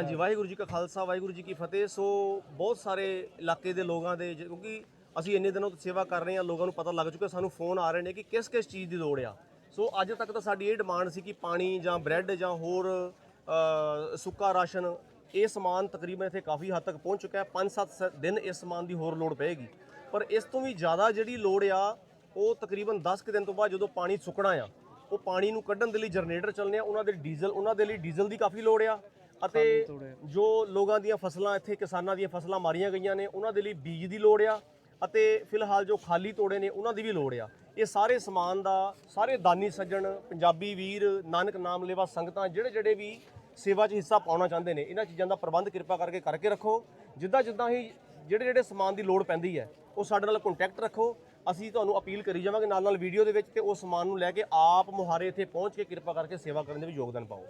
ਹਾਂਜੀ ਵਾਹਿਗੁਰੂ ਜੀ ਕਾ ਖਾਲਸਾ ਵਾਹਿਗੁਰੂ ਜੀ ਕੀ ਫਤਿਹ। ਸੋ ਬਹੁਤ ਸਾਰੇ ਇਲਾਕੇ ਦੇ ਲੋਕਾਂ ਦੇ ਜ- ਕਿਉਂਕਿ ਅਸੀਂ ਇੰਨੇ ਦਿਨੋਂ ਤੋਂ ਸੇਵਾ ਕਰ ਰਹੇ ਹਾਂ ਲੋਕਾਂ ਨੂੰ ਪਤਾ ਲੱਗ ਚੁੱਕਾ ਸਾਨੂੰ ਫੋਨ ਆ ਰਹੇ ਨੇ ਕਿ ਕਿਸ ਕਿਸ ਚੀਜ਼ ਦੀ ਲੋੜ ਆ। ਸੋ ਅੱਜ ਤੱਕ ਤਾਂ ਸਾਡੀ ਇਹ ਡਿਮਾਂਡ ਸੀ ਕਿ ਪਾਣੀ ਜਾਂ ਬ੍ਰੈਡ ਜਾਂ ਹੋਰ ਅ, ਸੁੱਕਾ ਰਾਸ਼ਨ ਇਹ ਸਮਾਨ ਤਕਰੀਬਨ ਇੱਥੇ ਕਾਫੀ ਹੱਦ ਤੱਕ ਪਹੁੰਚ ਚੁੱਕਾ ਹੈ। 5-7 ਦਿਨ ਇਸ ਸਮਾਨ ਦੀ ਹੋਰ ਲੋੜ ਪਏਗੀ। ਪਰ ਇਸ ਤੋਂ ਵੀ ਜ਼ਿਆਦਾ ਜਿਹੜੀ ਲੋੜ ਆ ਉਹ ਤਕਰੀਬਨ 10 ਕੁ ਦਿਨ ਤੋਂ ਬਾਅਦ ਜਦੋਂ ਪਾਣੀ ਸੁੱਕਣਾ ਆ ਉਹ ਪਾਣੀ ਨੂੰ ਕੱਢਣ ਦੇ ਲਈ ਜਨਰੇਟਰ ਚੱਲਨੇ ਆ ਉਹਨਾਂ ਦੇ ਡੀਜ਼ਲ ਉਹਨਾਂ ਦੇ ਲਈ ਡੀਜ਼ਲ ਦੀ ਕਾਫੀ ਲੋੜ ਆ। ਅਤੇ ਜੋ ਲੋਕਾਂ ਦੀਆਂ ਫਸਲਾਂ ਇੱਥੇ ਕਿਸਾਨਾਂ ਦੀਆਂ ਫਸਲਾਂ ਮਾਰੀਆਂ ਗਈਆਂ ਨੇ ਉਹਨਾਂ ਦੇ ਲਈ ਬੀਜ ਦੀ ਲੋੜ ਆ ਅਤੇ ਫਿਲਹਾਲ ਜੋ ਖਾਲੀ ਤੋੜੇ ਨੇ ਉਹਨਾਂ ਦੀ ਵੀ ਲੋੜ ਆ। ਇਹ ਸਾਰੇ ਸਮਾਨ ਦਾ ਸਾਰੇ ਦਾਨੀ ਸੱਜਣ ਪੰਜਾਬੀ ਵੀਰ ਨਾਨਕ ਨਾਮ ਲੇਵਾ ਸੰਗਤਾਂ ਜਿਹੜੇ ਜਿਹੜੇ ਵੀ ਸੇਵਾ 'ਚ ਹਿੱਸਾ ਪਾਉਣਾ ਚਾਹੁੰਦੇ ਨੇ ਇਹਨਾਂ ਚੀਜ਼ਾਂ ਦਾ ਪ੍ਰਬੰਧ ਕਿਰਪਾ ਕਰਕੇ ਕਰਕੇ ਰੱਖੋ। ਜਿੱਦਾਂ ਜਿੱਦਾਂ ਹੀ ਜਿਹੜੇ ਜਿਹੜੇ ਸਮਾਨ ਦੀ ਲੋੜ ਪੈਂਦੀ ਹੈ ਉਹ ਸਾਡੇ ਨਾਲ ਕੰਟੈਕਟ ਰੱਖੋ। ਅਸੀਂ ਤੁਹਾਨੂੰ ਅਪੀਲ ਕਰੀ ਜਾਵਾਂਗੇ ਨਾਲ ਨਾਲ ਵੀਡੀਓ ਦੇ ਵਿੱਚ ਤੇ ਉਹ ਸਮਾਨ ਨੂੰ ਲੈ ਕੇ ਆਪ ਮੁਹਾਰੇ ਇੱਥੇ ਪਹੁੰਚ ਕੇ ਕਿਰਪਾ ਕਰਕੇ ਸੇਵਾ ਕਰਨ ਦੇ ਵਿੱਚ ਯੋਗਦਾਨ ਪਾਓ।